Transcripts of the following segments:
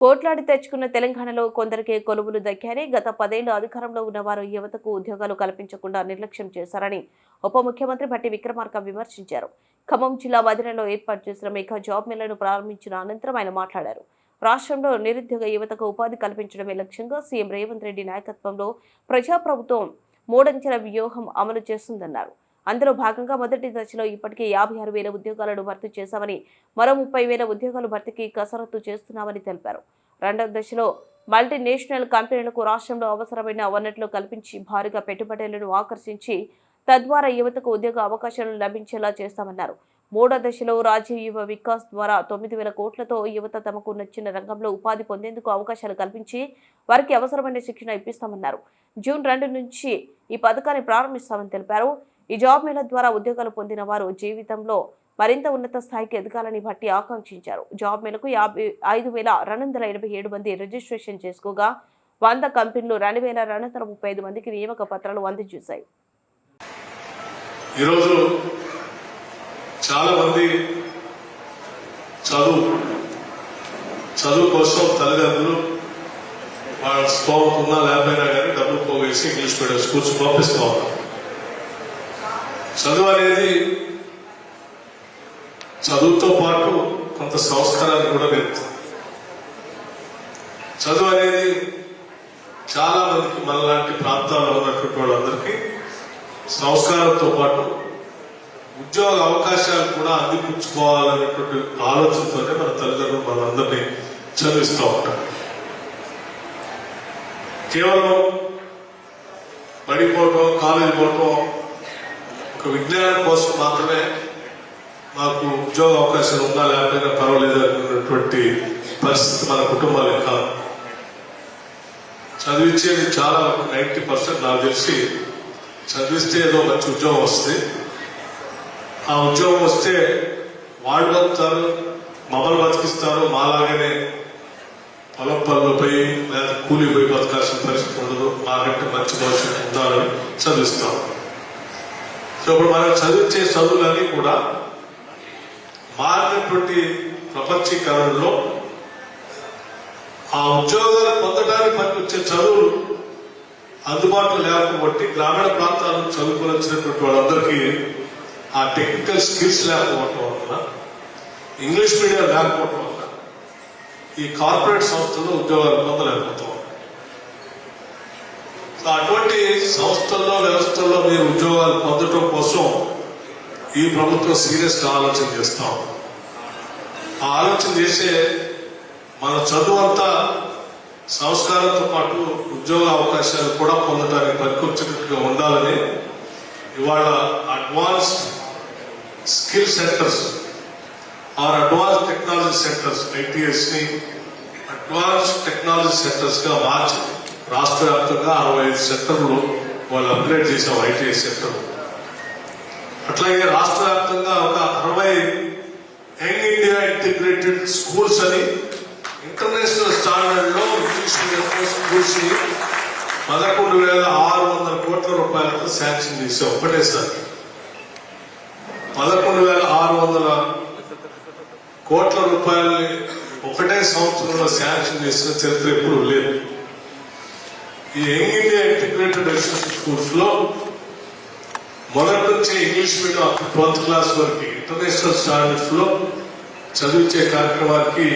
కోట్లాడి తెచ్చుకున్న తెలంగాణలో కొందరికే కొలువులు దక్కారని గత పదేళ్ళు అధికారంలో ఉన్నవారు యువతకు ఉద్యోగాలు కల్పించకుండా నిర్లక్ష్యం చేశారని ఉప ముఖ్యమంత్రి భట్టి విక్రమార్క విమర్శించారు. ఖమ్మం జిల్లా వదినలో ఏర్పాటు చేసిన మెగా జాబ్ మేళను ప్రారంభించిన అనంతరం ఆయన మాట్లాడారు. రాష్ట్రంలో నిరుద్యోగ యువతకు ఉపాధి కల్పించడమే లక్ష్యంగా సీఎం రేవంత్ రెడ్డి నాయకత్వంలో ప్రజాప్రభుత్వం మూడంచెల వ్యూహం అమలు చేస్తుందన్నారు. అందులో భాగంగా మొదటి దశలో ఇప్పటికే యాభై ఆరు వేల ఉద్యోగాలను భర్తీ చేశామని మరో ముప్పై వేల ఉద్యోగాలు భర్తీకి కసరత్తు చేస్తున్నామని తెలిపారు. రెండవ దశలో మల్టీనేషనల్ కంపెనీలకు రాష్ట్రంలో అవసరమైన వనరులు కల్పించి భారీగా పెట్టుబడులను ఆకర్షించి తద్వారా యువతకు ఉద్యోగ అవకాశాలు లభించేలా చేస్తామన్నారు. మూడో దశలో రాజీవ్ యువ వికాస్ ద్వారా తొమ్మిది వేల కోట్లతో యువత తమకు నచ్చిన రంగంలో ఉపాధి పొందేందుకు అవకాశాలు కల్పించి వారికి అవసరమైన శిక్షణ ఇప్పిస్తామన్నారు. జూన్ రెండు నుంచి ఈ పథకాన్ని ప్రారంభిస్తామని తెలిపారు. ఈ జాబ్ మేళ ద్వారా ఉద్యోగాలు పొందిన వారు జీవితంలో మరింత ఉన్నత స్థాయికి ఎదగాలని బట్టి ఆకాంక్షించారు. జాబ్ మేళకు యాభై ఐదు వేల రెండు వందల ఎనభై ఏడు మంది రిజిస్ట్రేషన్ చేసుకోగా వంద కంపెనీలు రెండు వేల రెండు వందల ముప్పై ఐదు మందికి నియామక పత్రాలు అందజేశాయి. ఈరోజు చాలా మంది చదువు చదువు కోసం తల్లిదండ్రులు వాళ్ళ స్తోమత ఉన్నా లేకపోయినా కానీ డబ్బులు పోగేసి ఇంగ్లీష్ మీడియం స్కూల్స్ పంపిస్తూ ఉన్నారు. చదువు అనేది చదువుతో పాటు కొంత సంస్కారాన్ని కూడా నేర్పుతుంది చదువు అనేది చాలా మందికి మనలాంటి ప్రాంతాల్లో ఉన్నటువంటి వాళ్ళందరికీ సంస్కారంతో పాటు ఉద్యోగ అవకాశాలు కూడా అందిపుచ్చుకోవాలనేటువంటి ఆలోచనతోనే మన తల్లిదండ్రులు మనందరినీ చదివిస్తూ ఉంటారు. కేవలం పడిపోవటం కాలేజీ పోవటం ఒక విజ్ఞానం కోసం మాత్రమే మాకు ఉద్యోగ అవకాశాలు ఉందా లేకపోయినా పర్వాలేదు అనుకున్నటువంటి పరిస్థితి మన కుటుంబాలే కాదు. చదివించేది చాలా నైంటీ పర్సెంట్ నాకు తెలిసి చదివిస్తే ఏదో మంచి ఉద్యోగం వస్తుంది. ఆ ఉద్యోగం వస్తే వాళ్ళు బతుకుతారు మమ్మల్ని బతికిస్తారు మాలాగానే పొలం పనులు పోయి లేదా కూలి పోయి బతకాల్సిన పరిస్థితి ఉండదు. మాకంటే మంచి భవిష్యత్తు ఉండాలని చదివిస్తాం. సో ఇప్పుడు మనం చదివించే చదువులన్నీ కూడా మారినటువంటి ప్రపంచీకరణలో ఆ ఉద్యోగాలు పొందడానికి పనికొచ్చే చదువులు అందుబాటులో లేకపోతే గ్రామీణ ప్రాంతాలను చదువుకుని వచ్చినటువంటి వాళ్ళందరికీ ఆ టెక్నికల్ స్కిల్స్ లేకపోవటం వలన ఇంగ్లీష్ మీడియం లేకపోవటం వలన ఈ కార్పొరేట్ సంస్థలు ఉద్యోగాలు పొందలేకపోతాం సో అటువంటి సంస్థల్లో వ్యవస్థల్లో మీరు ఉద్యోగాలు పొందటం కోసం ఈ ప్రభుత్వం సీరియస్గా ఆలోచన చేస్తాం. ఆ ఆలోచన చేసే మన చదువు అంతా సంస్కారంతో పాటు ఉద్యోగ అవకాశాలు కూడా పొందడానికి పనికొచ్చినట్టుగా ఉండాలని ఇవాళ advanced skill centres or advance technology centres ఐటీఎస్ని advance technology సెంటర్స్గా మార్చింది రాష్ట్ర వ్యాప్తంగా అరవై ఐదు సెక్టర్లు వాళ్ళు అప్గ్రేడ్ చేసాం ఐటీఐ సెక్టర్. అట్లాగే రాష్ట్ర వ్యాప్తంగా ఒక అరవై యంగ్ ఇండియా ఇంటిగ్రేటెడ్ స్కూల్స్ అని ఇంటర్నేషనల్ స్టాండర్డ్లో ఇంగ్లీష్ మీడియం స్కూల్స్ పదకొండు వేల ఆరు వందల కోట్ల రూపాయలతో శాంక్షన్ చేసాం ఒకటేసారి పదకొండు వేల ఆరు వందల కోట్ల రూపాయలని ఒకటే సంవత్సరంలో శాంక్షన్ చేసిన చరిత్ర ఎప్పుడు లేదు. ఈ యంగ్ ఇండియా ఇంటిగ్రేటెడ్ ఎడ్యుకేషన్ స్కూల్స్లో మొదటి నుంచి ఇంగ్లీష్ మీడియం ట్వెల్త్ క్లాస్ వరకు ఇంటర్నేషనల్ స్టాండర్డ్స్లో చదివించే కార్యక్రమానికి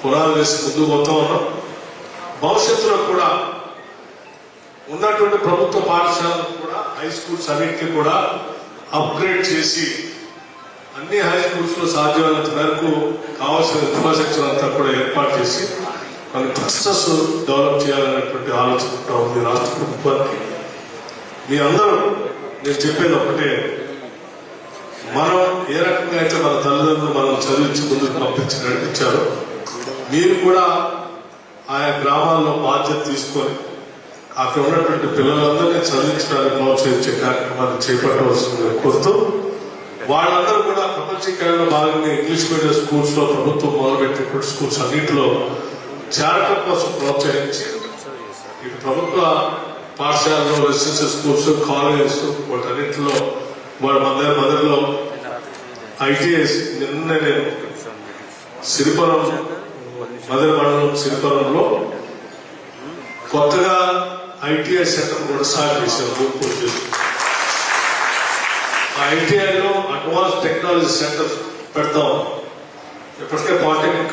పునాలు వేసి ముందుకు పోతా ఉన్నాం. భవిష్యత్తులో కూడా ఉన్నటువంటి ప్రభుత్వ పాఠశాలలు కూడా హై స్కూల్స్ అన్నింటినీ కూడా అప్గ్రేడ్ చేసి అన్ని హై స్కూల్స్లో సాధ్యమైనంత మేరకు కావాల్సిన ఇన్ఫ్రాస్ట్రక్చర్ అంతా కూడా ఏర్పాటు చేసి మన క్లస్టర్స్ డెవలప్ చేయాలనేటువంటి ఆలోచన ఉంది రాష్ట్ర ప్రభుత్వానికి. మీ అందరూ నేను చెప్పేది ఒకటే. మనం ఏ రకంగా అయితే మన తల్లిదండ్రులు మనం చదివించి ముందుకు పంపించి నడిపించారో మీరు కూడా ఆయా గ్రామాల్లో బాధ్యత తీసుకొని అక్కడ ఉన్నటువంటి పిల్లలందరినీ చదివించడానికి ప్రోత్సహించే కార్యక్రమాన్ని చేపట్టవలసిందిగా కోరుతూ వాళ్ళందరూ కూడా ప్రపంచీకరణ భాగంగా ఇంగ్లీష్ మీడియం స్కూల్స్లో ప్రభుత్వం మొదలుపెట్టినటువంటి స్కూల్స్ అన్నింటిలో చేరటం కోసం ప్రోత్సహించి ఇటు ప్రభుత్వ పాఠశాలలో రెసిడెన్షియల్ స్కూల్స్ కాలేజెస్ వాటన్నింటిలో వాళ్ళ మదర్ మదర్లో ఐటీఎస్ నిన్న నేను సిరిపురం మదర్ మండలం సిరిపురంలో కొత్తగా ఐటీఐ సెంటర్ కూడా స్టార్ట్ చేశారు చేసి. ఆ ఐటీఐలో అడ్వాన్స్ టెక్నాలజీ సెంటర్ పెడతాం. ఇప్పటికే పాలిటెక్నిక్